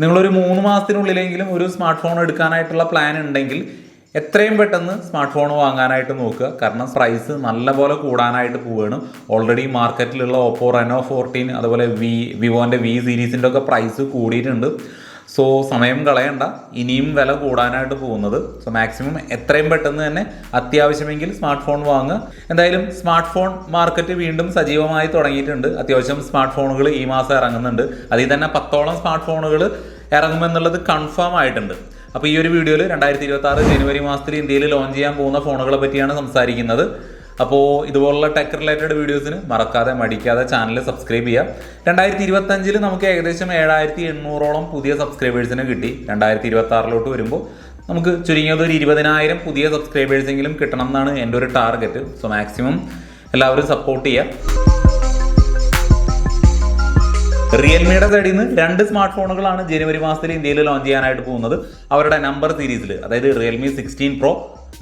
നിങ്ങളൊരു മൂന്ന് മാസത്തിനുള്ളിലെങ്കിലും ഒരു സ്മാർട്ട് ഫോൺ എടുക്കാനായിട്ടുള്ള പ്ലാൻ ഉണ്ടെങ്കിൽ എത്രയും പെട്ടെന്ന് സ്മാർട്ട് ഫോൺ വാങ്ങാനായിട്ട് നോക്കുക. കാരണം പ്രൈസ് നല്ലപോലെ കൂടാനായിട്ട് പോവുകയാണ്. ഓൾറെഡി മാർക്കറ്റിലുള്ള ഓപ്പോ റെനോ ഫോർട്ടീൻ അതുപോലെ വി വിവോന്റെ വി സീരീസിന്റെ ഒക്കെ പ്രൈസ് കൂടിയിട്ടുണ്ട്. സോ സമയം കളയണ്ട. ഇനിയും വില കൂടാനായിട്ട് പോകുന്നത്. സോ മാക്സിമം എത്രയും പെട്ടെന്ന് തന്നെ അത്യാവശ്യമെങ്കിൽ സ്മാർട്ട് ഫോൺ വാങ്ങുക. എന്തായാലും സ്മാർട്ട് ഫോൺ മാർക്കറ്റ് വീണ്ടും സജീവമായി തുടങ്ങിയിട്ടുണ്ട്. അത്യാവശ്യം സ്മാർട്ട് ഫോണുകൾ ഈ മാസം ഇറങ്ങുന്നുണ്ട്. അതിൽ തന്നെ പത്തോളം സ്മാർട്ട് ഫോണുകൾ ഇറങ്ങുമെന്നുള്ളത് കൺഫേം ആയിട്ടുണ്ട്. അപ്പോൾ ഈ ഒരു വീഡിയോയിൽ രണ്ടായിരത്തി ഇരുപത്തി ജനുവരി മാസത്തിൽ ഇന്ത്യയിൽ ലോഞ്ച് ചെയ്യാൻ പോകുന്ന ഫോണുകളെ പറ്റിയാണ് സംസാരിക്കുന്നത്. അപ്പോൾ ഇതുപോലുള്ള ടെക് റിലേറ്റഡ് വീഡിയോസിന് മറക്കാതെ മടിക്കാതെ ചാനൽ സബ്സ്ക്രൈബ് ചെയ്യാം. രണ്ടായിരത്തി ഇരുപത്തഞ്ചിൽ നമുക്ക് ഏകദേശം ഏഴായിരത്തി എണ്ണൂറോളം പുതിയ സബ്സ്ക്രൈബേഴ്സിന് കിട്ടി. രണ്ടായിരത്തി ഇരുപത്തി ആറിലോട്ട് വരുമ്പോൾ നമുക്ക് ചുരുങ്ങിയത് ഒരു ഇരുപതിനായിരം പുതിയ സബ്സ്ക്രൈബേഴ്സെങ്കിലും കിട്ടണം എന്നാണ് എന്റെ ഒരു ടാർഗറ്റ് സോ മാക്സിമം എല്ലാവരും സപ്പോർട്ട് ചെയ്യുക റിയൽമിയുടെ സൈഡിൽ നിന്ന് രണ്ട് സ്മാർട്ട് ഫോണുകളാണ് ജനുവരി മാസത്തിൽ ഇന്ത്യയിൽ ലോഞ്ച് ചെയ്യാനായിട്ട് പോകുന്നത്. അവരുടെ നമ്പർ സീരീസിൽ അതായത് Realme sixteen pro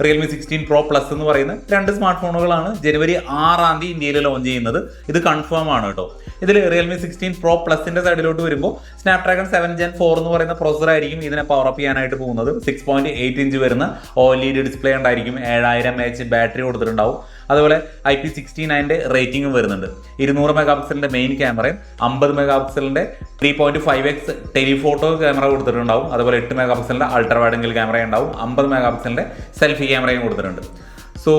Realme sixteen pro plus എന്ന് പറയുന്ന രണ്ട് സ്മാർട്ട് ഫോണുകളാണ് ജനുവരി ആറാം തീയതി ഇന്ത്യയിൽ ലോഞ്ച് ചെയ്യുന്നത്. ഇത് കൺഫേം ആണ് കേട്ടോ. ഇതിൽ റിയൽമി സിക്സ്റ്റീൻ പ്രോ പ്ലസിന്റെ സൈഡിലോട്ട് വരുമ്പോൾ സ്നാപ്ഡ്രാഗൺ സെവൻ ജെൻ ഫോർ എന്ന് പറയുന്ന പ്രോസസർ ആയിരിക്കും ഇതിനെ പവർ അപ്പ് ചെയ്യാനായിട്ട് പോകുന്നത്. സിക്സ് പോയിന്റ് എയ്റ്റ് ഇഞ്ച് വരുന്ന ഓ ഇ ഡി ഡിസ്പ്ലേ ഉണ്ടായിരിക്കും. ഏഴായിരം എച്ച് ബാറ്ററി കൊടുത്തിട്ടുണ്ടാവും. അതുപോലെ ഐ പി സിക്സ്റ്റി നയന്റെ റേറ്റിംഗും വരുന്നുണ്ട്. ഇരുന്നൂറ് മെഗാ പിക്സലിന്റെ മെയിൻ ക്യാമറയും അമ്പത് mega പിക്സലിന്റെ three point five X telephoto camera കൊടുത്തിട്ടുണ്ടാവും. അതുപോലെ എട്ട് മെഗാ പിക്സലിന്റെ അൾട്രാ വൈഡ് ആംഗിൾ ക്യാമറ ഉണ്ടാവും. അമ്പത് മെഗാ പിക്സലിന്റെ സെൽഫി ക്യാമറയും കൊടുത്തിട്ടുണ്ട്. സോ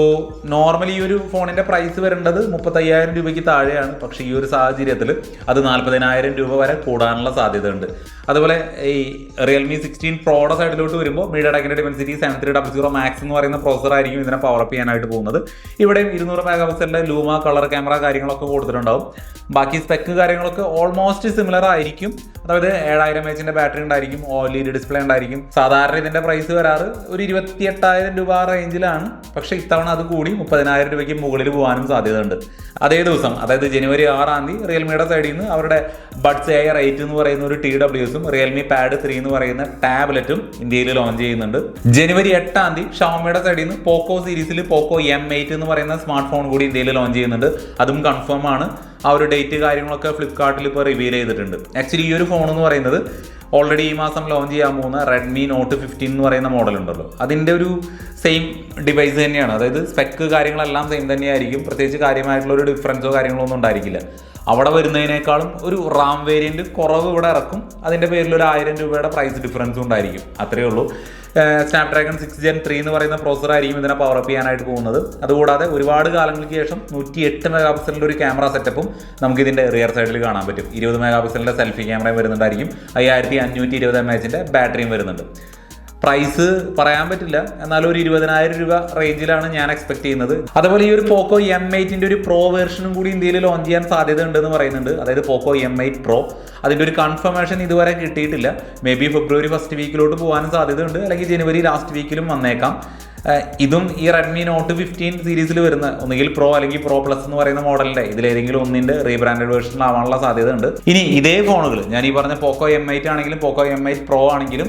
നോർമലി ഈ ഒരു ഫോണിന്റെ പ്രൈസ് വരേണ്ടത് മുപ്പത്തയ്യായിരം രൂപയ്ക്ക് താഴെയാണ്. പക്ഷേ ഈ ഒരു സാഹചര്യത്തിൽ അത് നാൽപ്പതിനായിരം രൂപ വരെ കൂടാനുള്ള സാധ്യതയുണ്ട്. അതുപോലെ ഈ റിയൽമി സിക്സ്റ്റീൻ പ്രോഡ സൈഡിലോട്ട് വരുമ്പോൾ മീഡിയ ടെക്കിന്റെ Dimensity seven three double zero max എന്ന് പറയുന്ന പ്രോസർ ആയിരിക്കും ഇതിനെ പവർ അപ്പ് ചെയ്യാനായിട്ട് പോകുന്നത്. ഇവിടെയും ഇരുന്നൂറ് മെഗാ ലൂമ കളർ ക്യാമറ കാര്യങ്ങളൊക്കെ കൊടുത്തിട്ടുണ്ടാവും. ബാക്കി സ്പെക്ക് കാര്യങ്ങളൊക്കെ ഓൾമോസ്റ്റ് സിമിലർ ആയിരിക്കും. അതായത് ഏഴായിരം എച്ചിന്റെ ബാറ്ററി ഉണ്ടായിരിക്കും ഡി ഡിസ്പ്ലേ ഉണ്ടായിരിക്കും. സാധാരണ ഇതിന്റെ പ്രൈസ് വരാറ് ഒരു ഇരുപത്തി എട്ടായിരം രൂപ റേഞ്ചിലാണ് പക്ഷേ ഇത്തവണ അത് കൂടി മുപ്പതിനായിരം രൂപയ്ക്ക് മുകളിൽ പോകാനും സാധ്യതയുണ്ട്. അതേ ദിവസം അതായത് ജനുവരി ആറാം തീയതി റിയൽമിയുടെ സൈഡിൽ നിന്ന് അവരുടെ ബഡ്സ് എയർ റേറ്റ് എന്ന് പറയുന്ന ഒരു ടി ഡബ്ല്യൂസും റിയൽമി പാഡ് ത്രീ എന്ന് പറയുന്ന ടാബ്ലറ്റും ഇന്ത്യയിൽ ലോഞ്ച് ചെയ്യുന്നുണ്ട്. ജനുവരി എട്ടാം തീയതി ഷോമിയുടെ സൈഡിൽ നിന്ന് പോക്കോ സീരീസിൽ പോക്കോ എം എയ്റ്റ് എന്ന് പറയുന്ന സ്മാർട്ട് ഫോൺ കൂടി ഇന്ത്യയിൽ ലോഞ്ച് ചെയ്യുന്നുണ്ട്. അതും കൺഫേം ആണ്. ആ ഒരു ഡേറ്റ് കാര്യങ്ങളൊക്കെ ഫ്ലിപ്കാർട്ടിൽ ഇപ്പോൾ റിവീൽ ചെയ്തിട്ടുണ്ട്. ആക്ച്വലി ഈ ഒരു ഫോൺ എന്ന് പറയുന്നത് ഓൾറെഡി ഈ മാസം ലോഞ്ച് ചെയ്യാൻ പോകുന്ന റെഡ്മി നോട്ട് ഫിഫ്റ്റീൻ എന്ന് പറയുന്ന മോഡൽ ഉണ്ടല്ലോ അതിന്റെ ഒരു സെയിം ഡിവൈസ് തന്നെയാണ്. അതായത് സ്പെക്ക് കാര്യങ്ങളെല്ലാം സെയിം തന്നെയായിരിക്കും. പ്രത്യേകിച്ച് കാര്യമായിട്ടുള്ള ഒരു ഡിഫറൻസോ കാര്യങ്ങളോ ഒന്നും ഉണ്ടായിരിക്കില്ല. അവിടെ വരുന്നതിനേക്കാളും ഒരു റാം വേരിയന്റ് കുറവ് ഇവിടെ ഇറക്കും. അതിന്റെ പേരിൽ ഒരു ആയിരം രൂപയുടെ പ്രൈസ് ഡിഫറൻസ് ഉണ്ടായിരിക്കും. അത്രയേ ഉള്ളൂ. സ്നാപ്ഡ്രാഗൺ സിക്സ് ജെൻ ത്രീ എന്ന് പറയുന്ന പ്രോസർ ആയിരിക്കും ഇതിനെ പവർ അപ്പ് ചെയ്യാനായിട്ട് പോകുന്നത്. അതുകൂടാതെ ഒരുപാട് കാലങ്ങൾക്ക് ശേഷം നൂറ്റി എട്ട് മെഗാ പിക്സലിന്റെ ഒരു ക്യാമറ സെറ്റപ്പും നമുക്ക് ഇതിന്റെ റിയർ സൈഡിൽ കാണാൻ പറ്റും. ഇരുപത് മെഗാ പിക്സലിന്റെ സെൽഫി ക്യാമറയും വരുന്നുണ്ടായിരിക്കും. അയ്യായിരത്തി അഞ്ഞൂറ്റി ഇരുപത് എം എച്ചിന്റെ ബാറ്ററിയും വരുന്നുണ്ട്. പ്രൈസ് പറയാൻ പറ്റില്ല. എന്നാലും ഒരു ഇരുപതിനായിരം രൂപ റേഞ്ചിലാണ് ഞാൻ എക്സ്പെക്ട് ചെയ്യുന്നത്. അതുപോലെ ഈ ഒരു പോക്കോ എം എയ്റ്റിന്റെ ഒരു പ്രോ വേർഷനും കൂടി ഇന്ത്യയിൽ ലോഞ്ച് ചെയ്യാൻ സാധ്യത ഉണ്ടെന്ന് പറയുന്നുണ്ട്. അതായത് പോക്കോ എം എയ്റ്റ് പ്രോ അതിന്റെ ഒരു കൺഫർമേഷൻ ഇതുവരെ കിട്ടിയിട്ടില്ല. മേ ബി ഫെബ്രുവരി ഫസ്റ്റ് വീക്കിലോട്ട് പോകാനും സാധ്യതയുണ്ട്. അല്ലെങ്കിൽ ജനുവരി ലാസ്റ്റ് വീക്കിലും വന്നേക്കാം. ഇതും ഈ റെഡ്മി നോട്ട് ഫിഫ്റ്റീൻ സീരീസിൽ വരുന്ന ഒന്നുകിൽ പ്രോ അല്ലെങ്കിൽ പ്രോ പ്ലസ് എന്ന് പറയുന്ന മോഡലിന്റെ ഇതിലേതെങ്കിലും ഒന്നിന്റെ റീബ്രാൻഡഡ് വേർഷൻ ആവാനുള്ള സാധ്യത ഉണ്ട് ഇനി ഇതേ ഫോണുകൾ ഞാൻ ഈ പറഞ്ഞ പോക്കോ എം എയ്റ്റ് ആണെങ്കിലും പോക്കോ എം എയ്റ്റ് പ്രോ ആണെങ്കിലും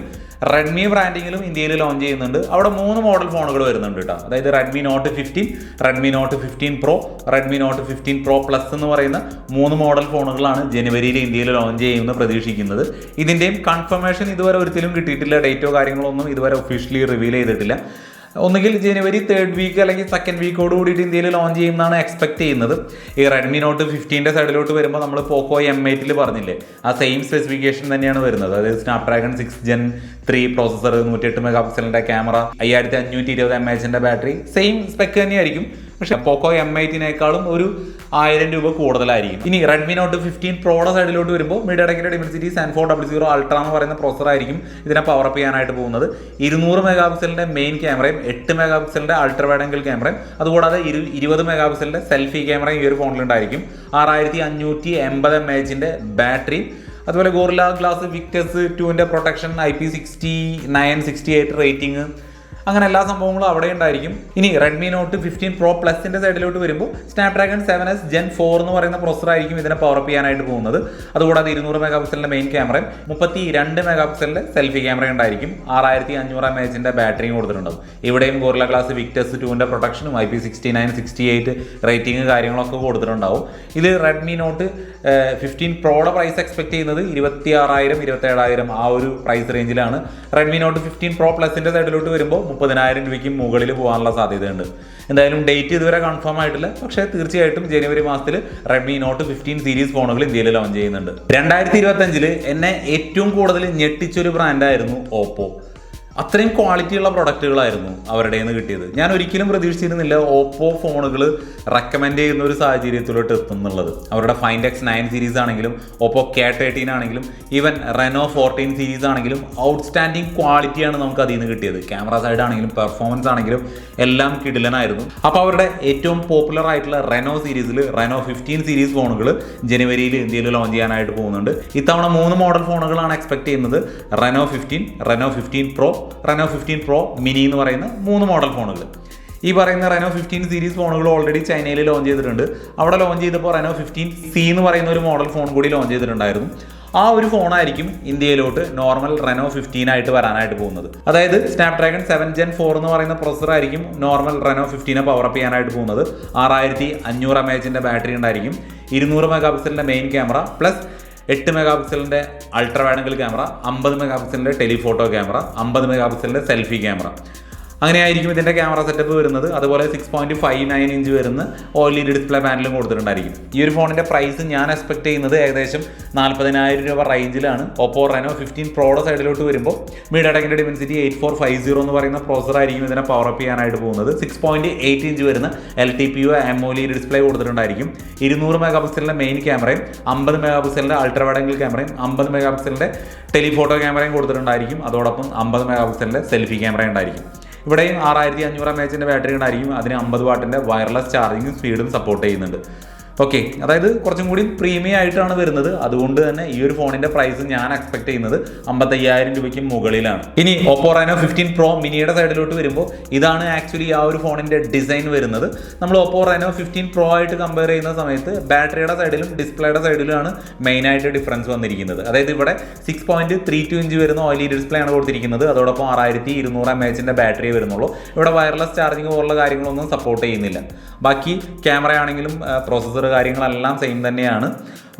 റെഡ്മി ബ്രാൻഡിങ്ങിലും ഇന്ത്യയിൽ ലോഞ്ച് ചെയ്യുന്നുണ്ട്. അവിടെ മൂന്ന് മോഡൽ ഫോണുകൾ വരുന്നുണ്ട് കേട്ടോ അതായത് Redmi Note fifteen Redmi Note fifteen pro Redmi Note fifteen pro plus എന്ന് പറയുന്ന മൂന്ന് മോഡൽ ഫോണുകളാണ് ജനുവരിയിൽ ഇന്ത്യയിൽ ലോഞ്ച് ചെയ്യുമെന്ന് പ്രതീക്ഷിക്കുന്നത്. ഇതിന്റെയും കൺഫർമേഷൻ ഇതുവരെ ഒരിക്കലും കിട്ടിയിട്ടില്ല. ഡേറ്റോ കാര്യങ്ങളോ ഒന്നും ഇതുവരെ ഒഫീഷ്യലി റിവീൽ ചെയ്തിട്ടില്ല. ഒന്നുകിൽ ജനുവരി തേർഡ് വീക്ക് അല്ലെങ്കിൽ സെക്കൻഡ് വീക്കോട് കൂടിയിട്ട് ഇന്ത്യയിൽ ലോഞ്ച് ചെയ്യുമെന്നാണ് എക്സ്പെക്ട് ചെയ്യുന്നത്. ഈ റെഡ്മി നോട്ട് ഫിഫ്റ്റീന്റെ സൈഡിലോട്ട് വരുമ്പോൾ നമ്മൾ പോക്കോ എം എയ്റ്റിൽ പറഞ്ഞില്ലേ? ആ സെയിം സ്പെസിഫിക്കേഷൻ തന്നെയാണ് വരുന്നത്. അതായത് Snapdragon six gen three processor നൂറ്റിയെട്ട് മെഗാ പിക്സലിന്റെ ക്യാമറ അയ്യായിരത്തി അഞ്ഞൂറ്റി ഇരുപത് എം എച്ചിന്റെ ബാറ്ററി സെയിം സ്പെക്ക് തന്നെയായിരിക്കും. പക്ഷേ പോക്കോ എം എയ്റ്റിനേക്കാളും ഒരു ആയിരം രൂപ കൂടുതലായിരിക്കും. ഇനി റെഡ്മി നോട്ട് ഫിഫ്റ്റീൻ പ്രോയുടെ സൈഡിലോട്ട് വരുമ്പോൾ മീഡിയടെക്കിന്റെ Dimensity seven four double zero ultra എന്ന് പറയുന്ന പ്രോസറായിരിക്കും ഇതിനെ പവർ അപ്പ് ചെയ്യാനായിട്ട് പോകുന്നത്. ഇരുന്നൂറ് മെഗാ പിക്സലിന്റെ മെയിൻ ക്യാമറയും എട്ട് മെഗാ പിക്സലിന്റെ അൾട്ര വൈഡ് ആംഗിൾ ക്യാമറയും അതുകൂടാതെ ഇരു ഇരുപത് മെഗാ പിക്സലിന്റെ സെൽഫി ക്യാമറയും ഈ ഒരു ഫോണിലുണ്ടായിരിക്കും. ആറായിരത്തി അഞ്ഞൂറ്റി എൺപത് എം എച്ചിന്റെ ബാറ്ററി അതുപോലെ ഗോറില ഗ്ലാസ് വിക്ടസ് ടുവിന്റെ protection I P sixty nine sixty eight rating അങ്ങനെ എല്ലാ സംഭവങ്ങളും അവിടെ ഉണ്ടായിരിക്കും. ഇനി റെഡ്മി നോട്ട് ഫിഫ്റ്റീൻ പ്രോ പ്ലസിന്റെ സൈഡിലോട്ട് വരുമ്പോൾ Snapdragon seven S gen four എന്ന് പറയുന്ന പ്രോസസർ ആയിരിക്കും ഇതിനെ പവർ ചെയ്യാനായിട്ട് പോകുന്നത്. അതുകൂടാതെ ഇരുന്നൂറ് മെഗാ പിക്സലിന്റെ മെയിൻ ക്യാമറയും മുപ്പത്തി രണ്ട് മെഗാ പിക്സലിന്റെ സെൽഫി ക്യാമറ ഉണ്ടായിരിക്കും. ആറായിരത്തി അഞ്ഞൂറ് എം എച്ചിന്റെ ബാറ്ററിയും കൊടുത്തിട്ടുണ്ടാവും. ഇവിടെയും ഗോർല ഗ്ലാസ് വിക്ടസ് ടുവിന്റെ പ്രൊട്ടക്ഷനും I P sixty nine sixty eight rating കാര്യങ്ങളൊക്കെ കൊടുത്തിട്ടുണ്ടാവും. ഇത് റെഡ്മി നോട്ട് ഫിഫ്റ്റീൻ പ്രോയുടെ പ്രൈസ് എക്സ്പെക്ട് ചെയ്യുന്നത് ഇരുപത്തി ആറായിരം ഇരുപത്തി ഏഴായിരം ആ ഒരു പ്രൈസ് റേഞ്ചിലാണ് റെഡ്മി നോട്ട് ഫിഫ്റ്റീൻ പ്രോ പ്ലസിന്റെ സൈഡിലോട്ട് വരുമ്പോൾ മുപ്പതിനായിരം രൂപയ്ക്ക് മുകളിൽ പോകാനുള്ള സാധ്യതയുണ്ട്. എന്തായാലും ഡേറ്റ് ഇതുവരെ കൺഫേം ആയിട്ടില്ല. പക്ഷേ തീർച്ചയായിട്ടും ജനുവരി മാസത്തിൽ റെഡ്മി നോട്ട് ഫിഫ്റ്റീൻ സീരീസ് ഫോണുകൾ ഇന്ത്യയിൽ ലോഞ്ച് ചെയ്യുന്നുണ്ട്. രണ്ടായിരത്തി ഇരുപത്തഞ്ചിൽ എന്നെ ഏറ്റവും കൂടുതൽ ഞെട്ടിച്ചൊരു ബ്രാൻഡായിരുന്നു ഓപ്പോ അത്രയും ക്വാളിറ്റിയുള്ള പ്രൊഡക്റ്റുകളായിരുന്നു അവരുടെ നിന്ന് കിട്ടിയത്. ഞാൻ ഒരിക്കലും പ്രതീക്ഷിച്ചിരുന്നില്ല ഓപ്പോ ഫോണുകൾ റെക്കമെൻഡ് ചെയ്യുന്ന ഒരു സാഹചര്യത്തിലോട്ട് എത്തും എന്നുള്ളത് അവരുടെ ഫൈൻഡ് എക്സ് നയൻ സീരീസ് ആണെങ്കിലും ഓപ്പോ കെ തേർട്ടീൻ ആണെങ്കിലും ഈവൻ റെനോ ഫോർട്ടീൻ സീരീസ് ആണെങ്കിലും ഔട്ട്സ്റ്റാൻഡിങ് ക്വാളിറ്റിയാണ് നമുക്ക് അതിൽ നിന്ന് കിട്ടിയത്. ക്യാമറ സൈഡ് ആണെങ്കിലും പെർഫോമൻസ് ആണെങ്കിലും എല്ലാം കിടിലനായിരുന്നു. അപ്പോൾ അവരുടെ ഏറ്റവും പോപ്പുലർ ആയിട്ടുള്ള റെനോ സീരീസിൽ റെനോ ഫിഫ്റ്റീൻ സീരീസ് ഫോണുകൾ ജനുവരിയിൽ ഇന്ത്യയിൽ ലോഞ്ച് ചെയ്യാനായിട്ട് പോകുന്നുണ്ട്. ഇത്തവണ മൂന്ന് മോഡൽ ഫോണുകളാണ് എക്സ്പെക്ട് ചെയ്യുന്നത്. Reno fifteen Reno fifteen pro Reno fifteen pro mini എന്ന് പറയുന്ന മൂന്ന് മോഡൽ ഫോണുകൾ ഈ പറയുന്ന റെനോ ഫിഫ്റ്റീൻ സീരീസ് ഫോണുകൾ ഓൾറെഡി ചൈനയിൽ ലോഞ്ച് ചെയ്തിട്ടുണ്ട്. അവിടെ ലോഞ്ച് ചെയ്തപ്പോൾ റെനോ ഫിഫ്റ്റീൻ സി എന്ന് പറയുന്ന ഒരു മോഡൽ ഫോൺ കൂടി ലോഞ്ച് ചെയ്തിട്ടുണ്ടായിരുന്നു. ആ ഒരു ഫോണായിരിക്കും ഇന്ത്യയിലോട്ട് നോർമൽ റെനോ ഫിഫ്റ്റീൻ ആയിട്ട് വരാനായിട്ട് പോകുന്നത്. അതായത് സ്നാപ്ഡ്രാഗൺ സെവൻ ജെൻ ഫോർ എന്ന് പറയുന്ന പ്രൊസസർ ആയിരിക്കും നോർമൽ റെനോ ഫിഫ്റ്റീനെ അപ്പ് ചെയ്യാനായിട്ട് പോകുന്നത്. ആറായിരത്തി അഞ്ഞൂറ് എം എച്ചിന്റെ ബാറ്ററി ഉണ്ടായിരിക്കും. ഇരുന്നൂറ് മെഗാ പിക്സലിന്റെ മെയിൻ ക്യാമറ പ്ലസ് എട്ട് മെഗാ പിക്സലിന്റെ അൾട്രാ ആംഗിൾ ക്യാമറ അമ്പത് മെഗാ പിക്സലിന്റെ ടെലിഫോട്ടോ ക്യാമറ അമ്പത് മെഗാ പിക്സലിന്റെ സെൽഫി ക്യാമറ അങ്ങനെയായിരിക്കും ഇതിന്റെ ക്യാമറ സെറ്റപ്പ് വരുന്നത്. അതുപോലെ six point five nine inch വരുന്ന ഓയിലി ഡിസ്പ്ലേ പാനലും കൊടുത്തിട്ടുണ്ടായിരിക്കും. ഈ ഒരു ഫോണിന്റെ പ്രൈസ് ഞാൻ എക്സ്പെക്ട് ചെയ്യുന്നത് ഏകദേശം നാൽപ്പതിനായിരം രൂപ റേഞ്ചിലാണ് ഓപ്പോ റെനോ ഫിഫ്റ്റീൻ പ്രോയുടെ സൈഡിലോട്ട് വരുമ്പോൾ മീഡിയടെക്കിന്റെ Dimensity eight four five zero എന്ന് പറയുന്ന പ്രോസറായിരിക്കും ഇതിനെ പവർ അപ്പ് ചെയ്യാനായിട്ട് പോകുന്നത്. സിക്സ് പോയിന്റ് എയ്റ്റ് ഇഞ്ച് വരുന്ന L T P O AMOLED display കൊടുത്തിട്ടുണ്ടായിരിക്കും. ഇരുന്നൂറ് മെഗാ പിക്സലിന്റെ മെയിൻ ക്യാമറയും അമ്പത് മെഗാ പിക്സലിന്റെ അൾട്രാ ക്യാമറയും അമ്പത് മെഗാ പിക്സലിന്റെ ടെലിഫോട്ടോ ക്യാമറയും കൊടുത്തിട്ടുണ്ടായിരിക്കും. അതോടൊപ്പം അമ്പത് മെഗാ പിക്സലിന്റെ സെൽഫി ക്യാമറ ഉണ്ടായിരിക്കും. ഇവിടെയും ആറായിരത്തി അഞ്ഞൂറ് എം എച്ചിന്റെ ബാറ്ററി ഉണ്ടായിരിക്കും അതിന് അമ്പത് വാട്ടിന്റെ വയർലെസ് ചാർജിങ്ങും സ്പീഡും സപ്പോർട്ട് ചെയ്യുന്നുണ്ട്. ഓക്കെ അതായത് കുറച്ചും കൂടി പ്രീമിയം ആയിട്ടാണ് വരുന്നത്. അതുകൊണ്ട് തന്നെ ഈ ഒരു ഫോണിന്റെ പ്രൈസ് ഞാൻ എക്സ്പെക്ട് ചെയ്യുന്നത് അമ്പത്തയ്യായിരം രൂപയ്ക്ക് മുകളിലാണ്. ഇനി ഓപ്പോ റൈനോ ഫിഫ്റ്റീൻ പ്രോ മിനിയുടെ സൈഡിലോട്ട് വരുമ്പോൾ ഇതാണ് ആക്ച്വലി ആ ഒരു ഫോണിന്റെ ഡിസൈൻ വരുന്നത്. നമ്മൾ ഓപ്പോ റൈനോ ഫിഫ്റ്റീൻ പ്രോ ആയിട്ട് കമ്പയർ ചെയ്യുന്ന സമയത്ത് ബാറ്ററിയുടെ സൈഡിലും ഡിസ്പ്ലേയുടെ സൈഡിലുമാണ് മെയിൻ ആയിട്ട് ഡിഫറൻസ് വന്നിരിക്കുന്നത്. അതായത് ഇവിടെ six point three two inch വരുന്ന ഓയിലി ഡിസ്പ്ലേ ആണ് കൊടുത്തിരിക്കുന്നത്. അതോടൊപ്പം ആറായിരത്തി ഇരുന്നൂറ് എം എച്ചിന്റെ ബാറ്ററി വരുന്നുള്ളൂ. ഇവിടെ വയർലെസ് ചാർജിങ് പോലുള്ള കാര്യങ്ങളൊന്നും സപ്പോർട്ട് ചെയ്യുന്നില്ല. ബാക്കി ക്യാമറ ആണെങ്കിലും പ്രോസസ്സർ കാര്യങ്ങളെല്ലാം സെയിം തന്നെയാണ്.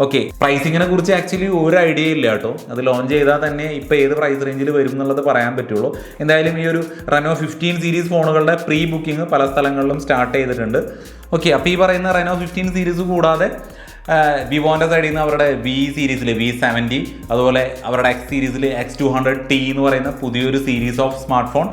ഓക്കെ പ്രൈസിങ്ങിനെ കുറിച്ച് ആക്ച്വലി ഒരു ഐഡിയ ഇല്ല കേട്ടോ. അത് ലോഞ്ച് ചെയ്താൽ തന്നെ ഇപ്പോൾ ഏത് പ്രൈസ് റേഞ്ചിൽ വരും എന്നുള്ളത് പറയാൻ പറ്റുള്ളൂ. എന്തായാലും ഈ ഒരു റെനോ ഫിഫ്റ്റീൻ സീരീസ് ഫോണുകളുടെ പ്രീ ബുക്കിംഗ് പല സ്ഥലങ്ങളിലും സ്റ്റാർട്ട് ചെയ്തിട്ടുണ്ട്. ഓക്കെ അപ്പോൾ ഈ പറയുന്ന റെനോ ഫിഫ്റ്റീൻ സീരീസ് കൂടാതെ വിവോന്റെ സൈഡിൽ നിന്ന് അവരുടെ വി സീരീസിൽ വി സെവന്റി അതുപോലെ അവരുടെ എക്സ് സീരീസിൽ എക്സ് ടു ഹൺഡ്രഡ് ടി എന്ന് പറയുന്ന പുതിയൊരു സീരീസ് ഓഫ് സ്മാർട്ട് ഫോൺ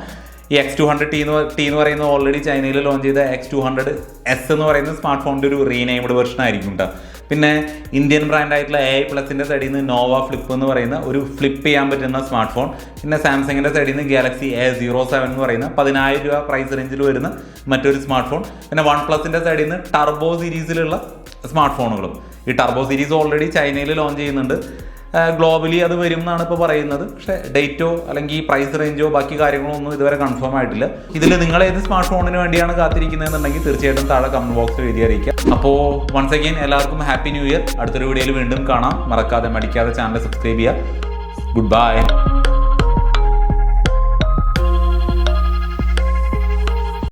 ഈ എക്സ് ടു ഹൺഡ്രഡ് ടി എന്ന് ടി എന്ന് പറയുന്നത് ഓൾറെഡി ചൈനയിൽ ലോഞ്ച് ചെയ്ത എക്സ് ടു ഹൺഡ്രഡ് എസ് എന്ന് പറയുന്ന സ്മാർട്ട് ഫോണിന്റെ ഒരു റീനെയിംഡ് വെർഷൻ ആയിരിക്കും കേട്ടോ പിന്നെ ഇന്ത്യൻ ബ്രാൻഡായിട്ടുള്ള എ ഐ പ്ലസിന്റെ സൈഡിൽ നിന്ന് നോവ ഫ്ലിപ്പ് എന്ന് പറയുന്ന ഒരു ഫ്ലിപ്പ് ചെയ്യാൻ പറ്റുന്ന സ്മാർട്ട് ഫോൺ പിന്നെ സാംസങ്ങിന്റെ സൈഡിൽ നിന്ന് ഗാലക്സി എ സീറോ സെവൻ എന്ന് പറയുന്ന പതിനായിരം രൂപ പ്രൈസ് റേഞ്ചിൽ വരുന്ന മറ്റൊരു സ്മാർട്ട് ഫോൺ പിന്നെ വൺ പ്ലസിന്റെ സൈഡിൽ നിന്ന് ടർബോ സീരീസിലുള്ള സ്മാർട്ട് ഫോണുകളും ഈ ടർബോ സീരീസ് ഓൾറെഡി ചൈനയിൽ ലോഞ്ച് ചെയ്യുന്നുണ്ട്. ഗ്ലോബലി അത് വരും എന്നാണ് ഇപ്പോൾ പറയുന്നത്. പക്ഷേ ഡേറ്റോ അല്ലെങ്കിൽ പ്രൈസ് റേഞ്ചോ ബാക്കി കാര്യങ്ങളോ ഒന്നും ഇതുവരെ കൺഫേം ആയിട്ടില്ല. ഇതിൽ നിങ്ങൾ ഏത് സ്മാർട്ട് ഫോണിന് വേണ്ടിയാണ് കാത്തിരിക്കുന്നതെന്നുണ്ടെങ്കിൽ തീർച്ചയായിട്ടും താഴെ കമന്റ് ബോക്സിൽ എഴുതി അറിയിക്കുക അപ്പോൾ വൺസ് അഗെയിൻ എല്ലാവർക്കും ഹാപ്പി ന്യൂ ഇയർ അടുത്തൊരു വീഡിയോയിൽ വീണ്ടും കാണാം. മറക്കാതെ മടിക്കാതെ ചാനൽ സബ്സ്ക്രൈബ് ചെയ്യുക. Good bye